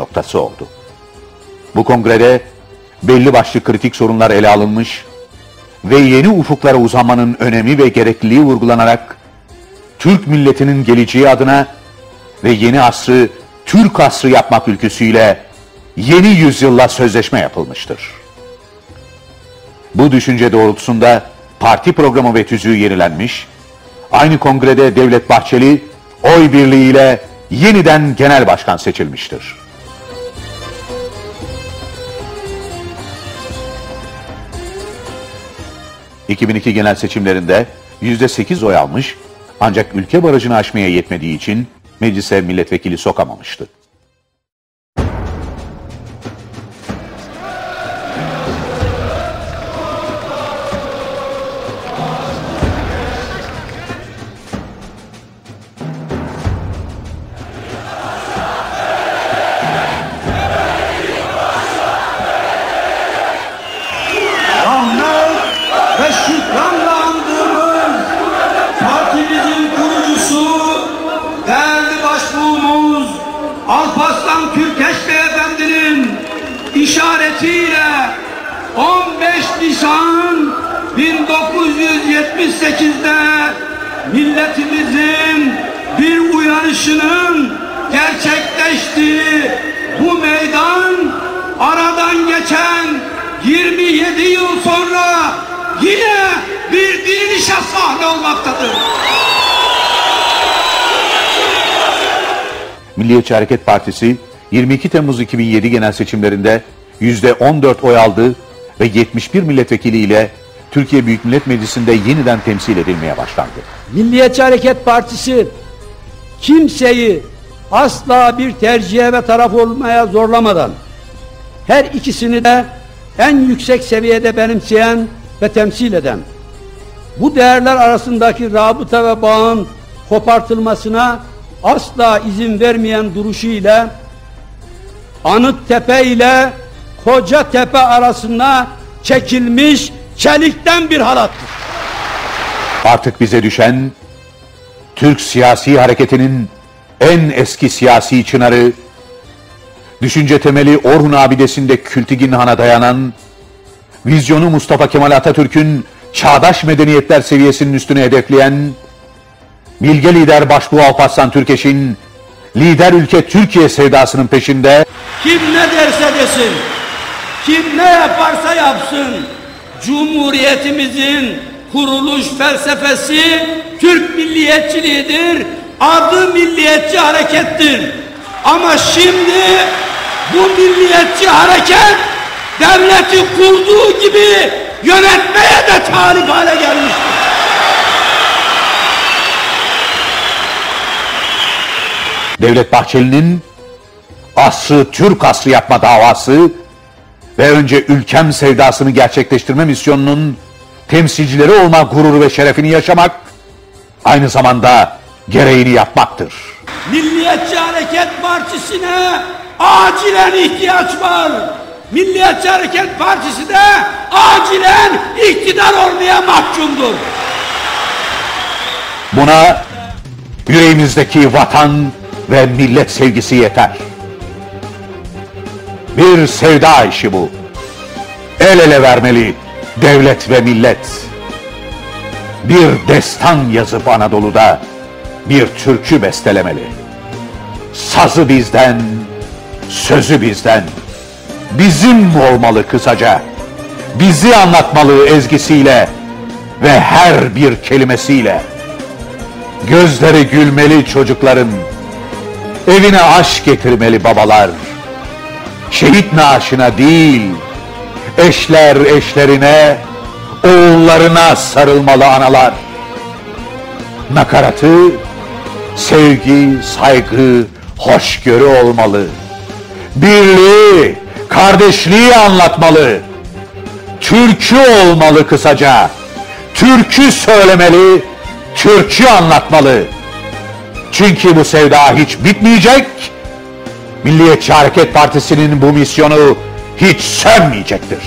noktası oldu. Bu kongrede belli başlı kritik sorunlar ele alınmış ve yeni ufuklara uzanmanın önemi ve gerekliliği vurgulanarak Türk milletinin geleceği adına ve yeni asrı Türk asrı yapmak ülküsüyle yeni yüzyılla sözleşme yapılmıştır. Bu düşünce doğrultusunda parti programı ve tüzüğü yenilenmiş, aynı kongrede Devlet Bahçeli oy birliğiyle yeniden genel başkan seçilmiştir. ...2002 genel seçimlerinde %8 oy almış... ...ancak ülke barajını aşmaya yetmediği için... ...meclise milletvekili sokamamıştı. İşaretiyle 15 Nisan 1978'de milletimizin bir uyanışının gerçekleştiği bu meydan aradan geçen 27 yıl sonra yine bir direnişe sahne olmaktadır. Milliyetçi Hareket Partisi 22 Temmuz 2007 genel seçimlerinde %14 oy aldı ve 71 milletvekiliyle Türkiye Büyük Millet Meclisi'nde yeniden temsil edilmeye başlandı. Milliyetçi Hareket Partisi kimseyi asla bir tercihe ve taraf olmaya zorlamadan her ikisini de en yüksek seviyede benimseyen ve temsil eden bu değerler arasındaki rabıta ve bağın kopartılmasına asla izin vermeyen duruşuyla Anıttepe ile Kocatepe arasında çekilmiş çelikten bir halattır. Artık bize düşen Türk siyasi hareketinin en eski siyasi çınarı, düşünce temeli Orhun abidesinde Kültigin Han'a dayanan, vizyonu Mustafa Kemal Atatürk'ün çağdaş medeniyetler seviyesinin üstüne hedefleyen, bilge lider Başbuğ Alparslan Türkeş'in lider ülke Türkiye sevdasının peşinde Kim ne derse desin, kim ne yaparsa yapsın, Cumhuriyetimizin kuruluş felsefesi Türk milliyetçiliğidir, adı milliyetçi harekettir. Ama şimdi bu milliyetçi hareket devleti kurduğu gibi yönetmeye de talip hale gelmiştir. Devlet Bahçeli'nin asrı Türk asrı yapma davası ve önce ülkem sevdasını gerçekleştirme misyonunun temsilcileri olma gururu ve şerefini yaşamak aynı zamanda gereğini yapmaktır. Milliyetçi Hareket Partisi'ne acilen ihtiyaç var. Milliyetçi Hareket Partisi de acilen iktidar olmaya mahkumdur. Buna yüreğimizdeki vatan ve millet sevgisi yeter. Bir sevda işi bu. El ele vermeli devlet ve millet. Bir destan yazıp Anadolu'da bir türkü bestelemeli. Sazı bizden, sözü bizden. Bizim olmalı kısaca. Bizi anlatmalı ezgisiyle ve her bir kelimesiyle. Gözleri gülmeli çocukların. Evine aşk getirmeli babalar. Şehit naaşına değil, eşler eşlerine, oğullarına sarılmalı analar. Nakaratı sevgi, saygı, hoşgörü olmalı. Birliği, kardeşliği anlatmalı. Türkü olmalı kısaca. Türkü söylemeli, türkü anlatmalı. Çünkü bu sevda hiç bitmeyecek. Milliyetçi Hareket Partisi'nin bu misyonu hiç sönmeyecektir.